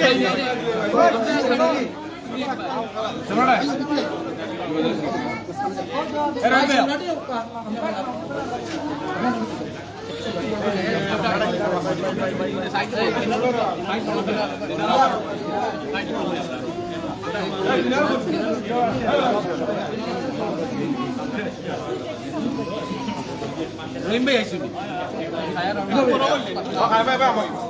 বিদেশ লইল সাক পারুকা ভাই ভাই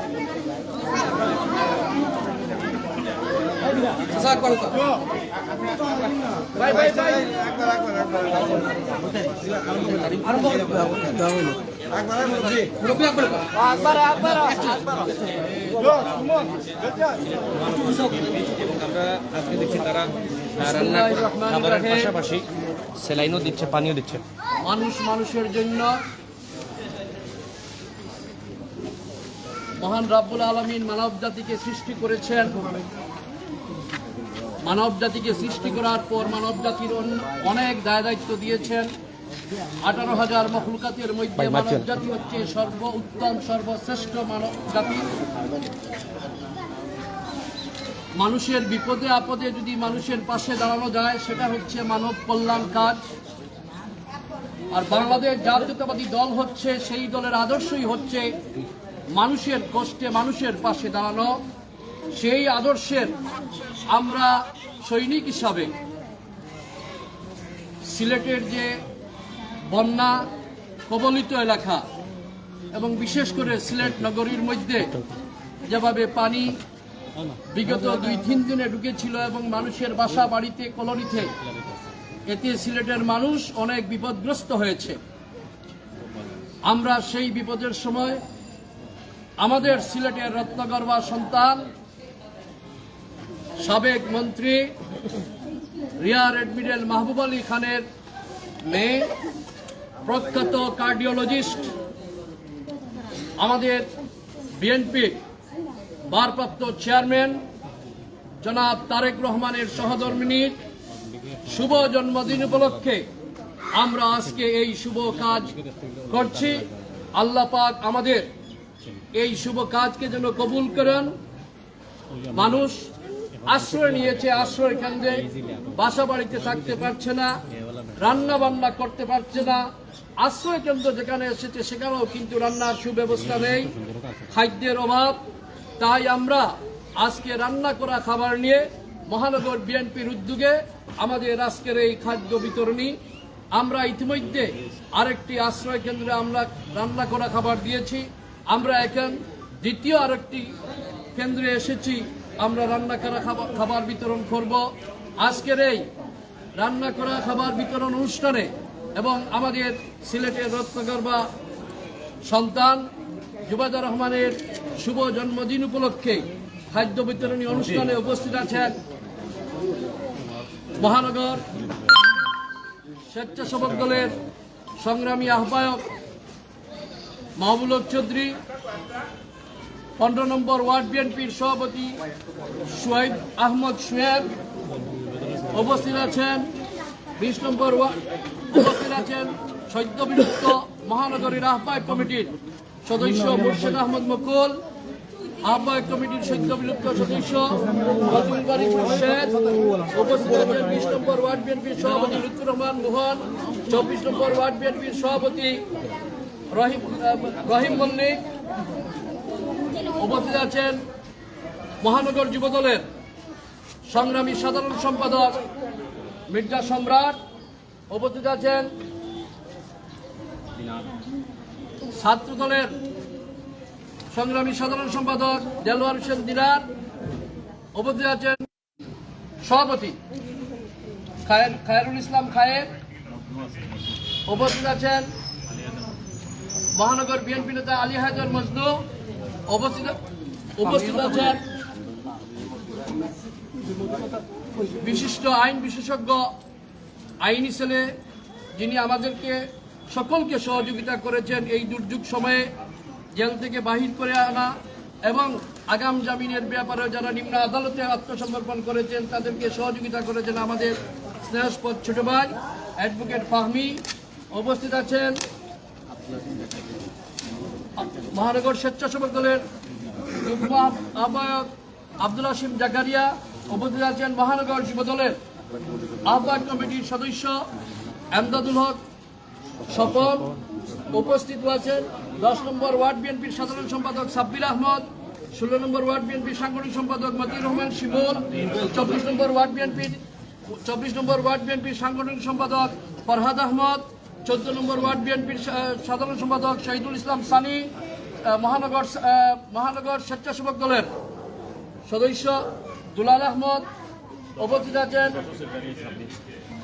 আজকে দেখছি তারা রান্না খাবারের পাশাপাশি সেলাইনও দিচ্ছে পানিও দিচ্ছে মানুষ মানুষের জন্য মহান রাব্বুল আলমিন মানব জাতিকে সৃষ্টি করেছেন। মানব জাতিকে সৃষ্টি করার পর মানব জাতির অনেক দায় দায়িত্ব দিয়েছেন। আঠারো হাজার মখলুকাতের মধ্যে মানব জাতি হচ্ছে সর্ব উত্তম সর্বশ্রেষ্ঠ মানব জাতি মানুষের বিপদে আপদে যদি মানুষের পাশে দাঁড়ানো যায় সেটা হচ্ছে মানব কল্যাণ কাজ। আর বাংলাদেশ জাতীয়তাবাদী দল হচ্ছে সেই দলের আদর্শই হচ্ছে মানুষের কষ্টে মানুষের পাশে দাঁড়ানো। সেই আদর্শের আমরা সৈনিক হিসাবে সিলেটের যে বন্যা কবলিত এলাকা এবং বিশেষ করে সিলেট নগরীর মধ্যে যেভাবে পানি বিগত দুই তিন দিনে ঢুকেছিল এবং মানুষের বাসা বাড়িতে, কলোনিতে, এতে সিলেটের মানুষ অনেক বিপদগ্রস্ত হয়েছে। আমরা সেই বিপদের সময় আমাদের সিলেটের রত্নগর্ভা সন্তান সাবেক মন্ত্রী রিয়ার এডমিরাল মাহবুব আলী খানের মেয়ে, প্রখ্যাত কার্ডিওলজিস্ট, আমাদের বিএনপি ভারপ্রাপ্ত চেয়ারম্যান জনাব তারেক রহমানের সহধর্মিনীর শুভ জন্মদিন উপলক্ষে আমরা আজকে এই শুভ কাজ করছি। আল্লাহ পাক আমাদের এই শুভ কাজকে যেন কবুল করেন। মানুষ আশ্রয় নিয়েছে, আশ্রয় কেন্দ্রে বাসা বাড়িতে থাকতে পারছে না, রান্না বান্না করতে পারছে না। আশ্রয় কেন্দ্র যেখানে এসেছে, সেখানেও কিন্তু রান্নার সুব্যবস্থা নেই, খাদ্যের অভাব। তাই আমরা আজকে রান্না করা খাবার নিয়ে মহানগর বিএনপির উদ্যোগে আমাদের আজকের এই খাদ্য বিতরণী, আমরা ইতিমধ্যে আরেকটি আশ্রয় কেন্দ্রে আমরা রান্না করা খাবার দিয়েছি। আমরা এখন দ্বিতীয় আরেকটি কেন্দ্রে এসেছি আমরা রান্না করা খাবার বিতরণ করব। আজকের এই রান্না করা খাবার বিতরণ অনুষ্ঠানে এবং আমাদের সিলেটের রত্নগর্ভা সন্তান জুবাদা রহমানের শুভ জন্মদিন উপলক্ষে খাদ্য বিতরণী অনুষ্ঠানে উপস্থিত আছেন মহানগর স্বেচ্ছাসেবক দলের সংগ্রামী আহ্বায়ক মাহবুল চৌধুরী পনেরো নম্বর ওয়ার্ড বিএনপির সভাপতি সোহেব আহমদ সোহেব উপস্থিত আছেন। বিশ নম্বর উপস্থিত আছেন সদ্য বিলুপ্ত মহানগরীর আহ্বায়ক কমিটির সদস্য মুর্শেদ আহমদ মকুল, আহ্বায়ক কমিটির সদ্য বিলুপ্ত সদস্য বিশ নম্বর ওয়ার্ড বিএনপির সভাপতি লুৎফুর রহমান মোহন, চব্বিশ নম্বর ওয়ার্ড বিএনপির সভাপতি রহিম রহিম মল্লিক। উপস্থিত আছেন মহানগর যুবদলের সংগ্রামী সাধারণ সম্পাদক মির্জা সম্রাট। উপস্থিত আছেন ছাত্র দলের সংগ্রামী সাধারণ সম্পাদক দেলোয়ার হোসেন দিনার। উপস্থিত আছেন সভাপতি খায়ের খায়রুল ইসলাম খায়ের। উপস্থিত আছেন মহানগর বিএনপি নেতা আলী হায়দর মজনু। উপস্থিত উপস্থিত আছেন বিশিষ্ট আইন বিশেষজ্ঞ আইনি ছেলে, যিনি আমাদেরকে সকলকে সহযোগিতা করেছেন এই দুর্যোগ সময়ে জেল থেকে বাহির করে আনা এবং আগাম জামিনের ব্যাপারে যারা নিম্ন আদালতে আত্মসমর্পণ করেছেন, তাদেরকে সহযোগিতা করেছেন আমাদের স্নেহস্পদ ছোট ভাই, অ্যাডভোকেট ফাহমি। উপস্থিত আছেন মহানগর স্বেচ্ছাসেবক দলের আহ্বায়ক আব্দুল হাসিম জাকারিয়া উপস্থিত আছেন মহানগর যুব দলের আহ্বায়ক কমিটির সদস্য এমদাদুল হক স্বপন উপস্থিত আছেন। দশ নম্বর ওয়ার্ড বিএনপির সাধারণ সম্পাদক সাব্বির আহমদ, ষোলো নম্বর ওয়ার্ড বিএনপির সাংগঠনিক সম্পাদক মতিউর রহমান শিমুল, চব্বিশ নম্বর ওয়ার্ড বিএনপির, চব্বিশ নম্বর ওয়ার্ড বিএনপির সাংগঠনিক সম্পাদক ফরহাদ আহমদ, চোদ্দ নম্বর ওয়ার্ড বিএনপির সাধারণ সম্পাদক শহীদুল ইসলাম সানি মহানগর মহানগর স্বেচ্ছাসেবক দলের সদস্য দুলাল আহমদ উপস্থিত আছেন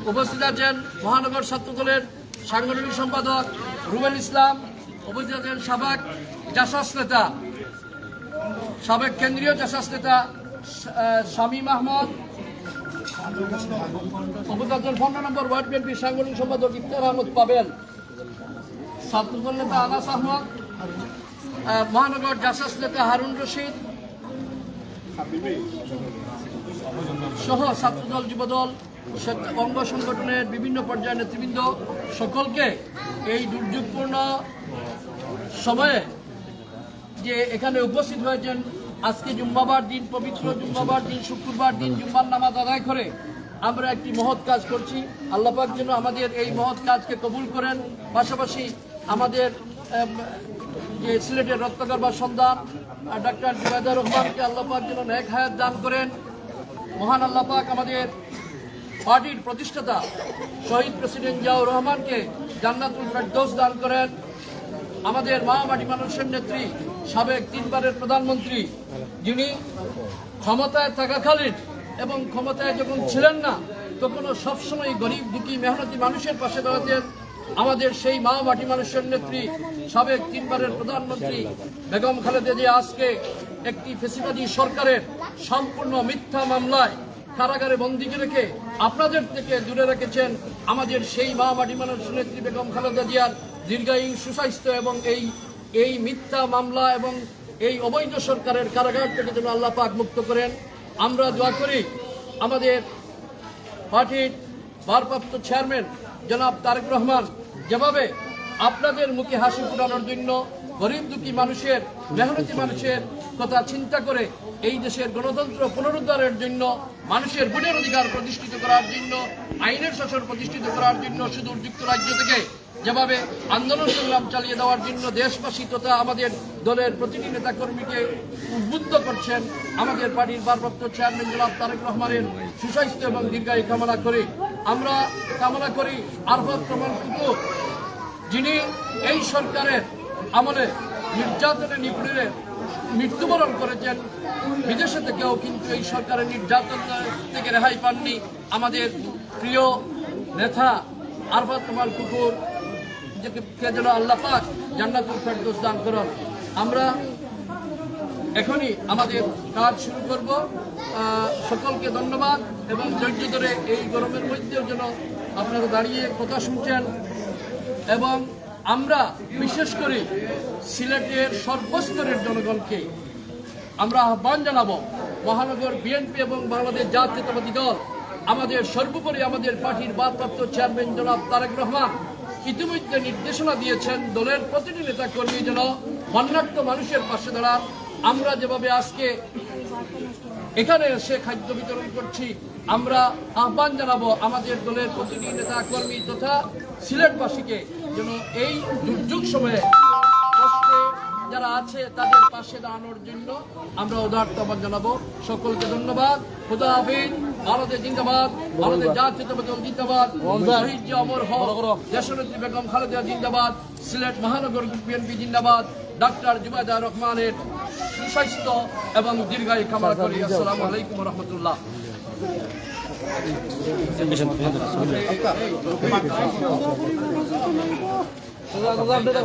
উপস্থিত আছেন মহানগর ছাত্র দলের সাংগঠনিক সম্পাদক রুবেল ইসলাম উপস্থিত আছেন সাবেক জাসাস নেতা সাবেক কেন্দ্রীয় জাসাস নেতা শামীম আহমদ উপস্থিত আছেন পনেরো নম্বর ওয়ার্ড বিএনপির সাংগঠনিক সম্পাদক ইফতার আহমদ পাবেল ছাত্রদল নেতা আনাস আহমদ আহ, মহানগর জাসাস নেতা হারুন রশিদ সহ ছাত্রদল, যুবদল অঙ্গ সংগঠনের বিভিন্ন পর্যায়ের নেতৃবৃন্দ, সকলকে এই দুর্যোগপূর্ণ সময়ে যে এখানে উপস্থিত হয়েছেন, আজকে জুম্মাবার দিন, পবিত্র জুম্মাবার দিন, শুক্রবার দিন, জুম্মার নামাজ আদায় করে আমরা একটি মহৎ কাজ করছি। আল্লাপাক যেন আমাদের এই মহৎ কাজকে কবুল করেন। পাশাপাশি আমাদের যে সিলেটের রত্নগর্বার সন্তান ডাক্তার জুবাইদুর রহমানকে আল্লাপাক যেন নেক হায়াত দান করেন। মহান আল্লাপাক আমাদের পার্টির প্রতিষ্ঠাতা শহীদ প্রেসিডেন্ট জিয়াউর রহমানকে জান্নাতুল ফেরদৌস দান করেন। আমাদের মা মাটি মানুষের নেত্রী, সাবেক তিনবারের প্রধানমন্ত্রী, যিনি ক্ষমতায় থাকাকালীন এবং ক্ষমতায় যখন ছিলেন না, তখনও সবসময় গরিব দুঃখী, মেহনতি মানুষের পাশে দাঁড়াতেন। আমাদের সেই মা মাটি মানুষের নেত্রী, সাবেক তিনবারের প্রধানমন্ত্রী বেগম খালেদা জিয়া আজকে একটি ফেসিবাদী সরকারের সম্পূর্ণ মিথ্যা মামলায় কারাগারে বন্দিকে রেখে আপনাদের থেকে দূরে রেখেছেন আমাদের সেই মা মাটি মানুষ নেত্রী বেগম খালেদা জিয়ার দীর্ঘায়ু, সুস্বাস্থ্য এবং এই এই মিথ্যা মামলা এবং এই অবৈধ সরকারের কারাগার থেকে যেন আল্লাহ পাক মুক্ত করেন। আমরা দোয়া করি আমাদের পার্টির ভারপ্রাপ্ত চেয়ারম্যান জনাব তারেক রহমান, যেভাবে আপনাদের মুখে হাসি ফোটানোর জন্য গরিব দুঃখী মানুষের, মেহনতি মানুষের কথা চিন্তা করে এই দেশের গণতন্ত্র পুনরুদ্ধারের জন্য, মানুষের ভোটের অধিকার প্রতিষ্ঠিত করার জন্য, আইনের শাসন প্রতিষ্ঠিত করার জন্য সুদূর যুক্তরাজ্য থেকে যেভাবে আন্দোলন সংগ্রাম চালিয়ে দেওয়ার জন্য দেশবাসী তথা আমাদের দলের প্রতিটি নেতা কর্মীকে উদ্বুদ্ধ করছেন। আমাদের পার্টির ভারপ্রাপ্ত চেয়ারম্যান জনাব তারেক রহমানের সুস্বাস্থ্য এবং দীর্ঘায়ু কামনা করি। আমরা কামনা করি আরফাত রহমান কুকুর যিনি এই সরকারের আমলে নির্যাতনে নিপীড়নে মৃত্যুবরণ করেছেন। বিদেশে থেকেও কিন্তু এই সরকারের নির্যাতন থেকে রেহাই পাননি। আমাদের প্রিয় নেতা আরফাত কুমার কুকুর কে যেন আল্লাহ পাক জান্নাতুল ফেরদৌস দান করুন। আমরা এখনই আমাদের কাজ শুরু করব। সকলকে ধন্যবাদ এবং ধৈর্য ধরে এই গরমের মধ্যেও যেন আপনারা দাঁড়িয়ে কথা শুনছেন। এবং আমরা বিশেষ করে সিলেটের সর্বস্তরের জনগণকে আমরা আহ্বান জানাব, মহানগর বিএনপি এবং বাংলাদেশ জাতীয়তাবাদী দল, আমাদের সর্বোপরি আমাদের পার্টির ভারপ্রাপ্ত চেয়ারম্যান জনাব তারেক রহমান ইতিমধ্যে নির্দেশনা দিয়েছেন দলের প্রতিটি নেতা কর্মী যেন বন্যার্থ মানুষের পাশে দাঁড়ান। আমরা যেভাবে আজকে এখানে এসে খাদ্য বিতরণ করছি, আমরা আহ্বান জানাব আমাদের দলের প্রতিটি নেতা কর্মী তথা সিলেটবাসীকে যেন এই দুর্যোগ সময়ে যারা আছে তাদের পাশে দাঁড়ানোর জন্য আমরা উদার্ত আহ্বান জানাব সকলকে ধন্যবাদ খুদা হাফিজ ভারতের জিন্দাবাদ ভারতের দল জিন্দাবাদ শহীদ অমর হক দেশনেত্রী বেগম খালেদা জিন্দাবাদ সিলেট মহানগর বিএনপি জিন্দাবাদ ডাক্তার জুবাইদা রহমানের সুস্বাস্থ্য এবং দীর্ঘায়ু কামনা করি আসসালামু আলাইকুম রহমতুল্লাহ দাদা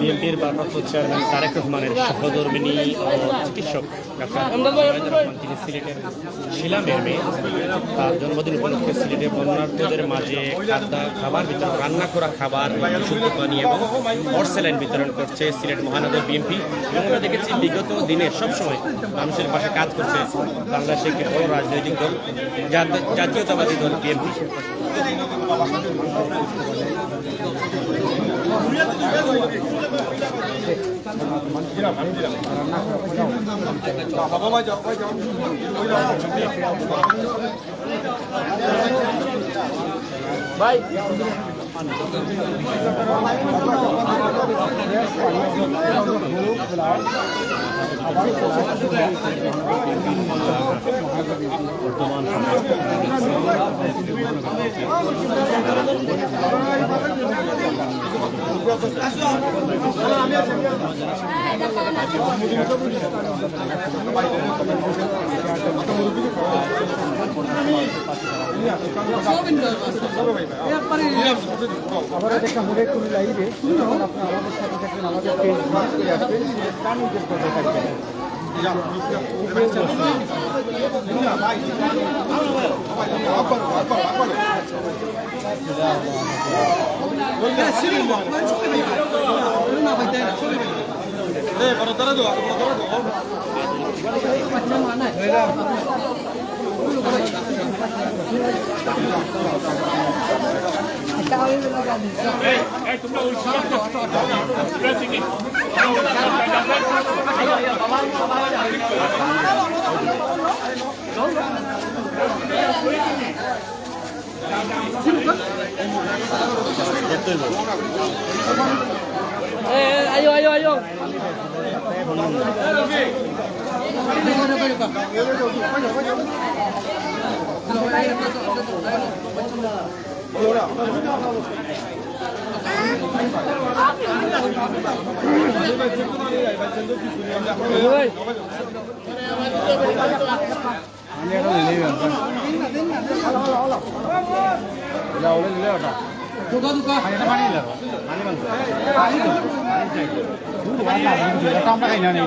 বিএনপির ভারপ্রাপ্ত চেয়ারম্যান তারেক রহমানের সহধর্মিনী ও চিকিৎসক তিনি সিলেটের শিলামের মেয়ে। তার জন্মদিন উপলক্ষে সিলেটে বন্যার্থদের মাঝে খাদ্য, খাবার বিতরণ, রান্না করা খাবার, বিশুদ্ধ পানি এবং অর্সেলাইন বিতরণ করছে সিলেট মহানগর বিএনপি। এবং আমরা দেখেছি বিগত দিনে সবসময় মানুষের পাশে কাজ করছে বাংলাদেশের একটি বড় রাজনৈতিক দল জাতীয়তাবাদী দল বিএনপি। ভাই গোবিন্দ আবার দেখা হবে কোনো লাইভে তখন আপনি আমাদের সাথে থাকবেন আমাদের পেজ ayo ayo ayo আমরা খাই না নেই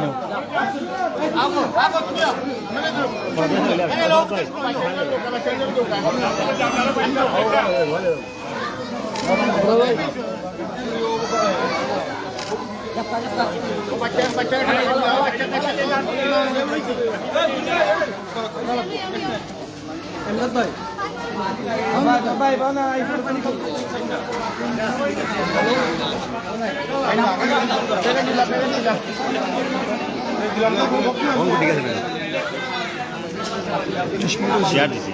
ভাই। বানা শেয়ার দিছি শেয়ার দিছি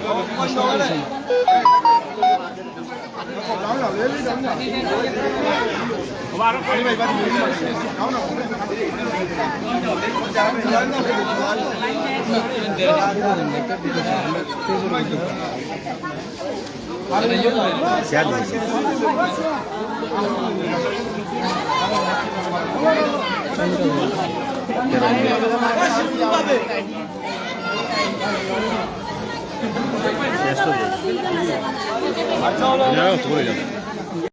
শেষ করে দিই। না, চলে যাবে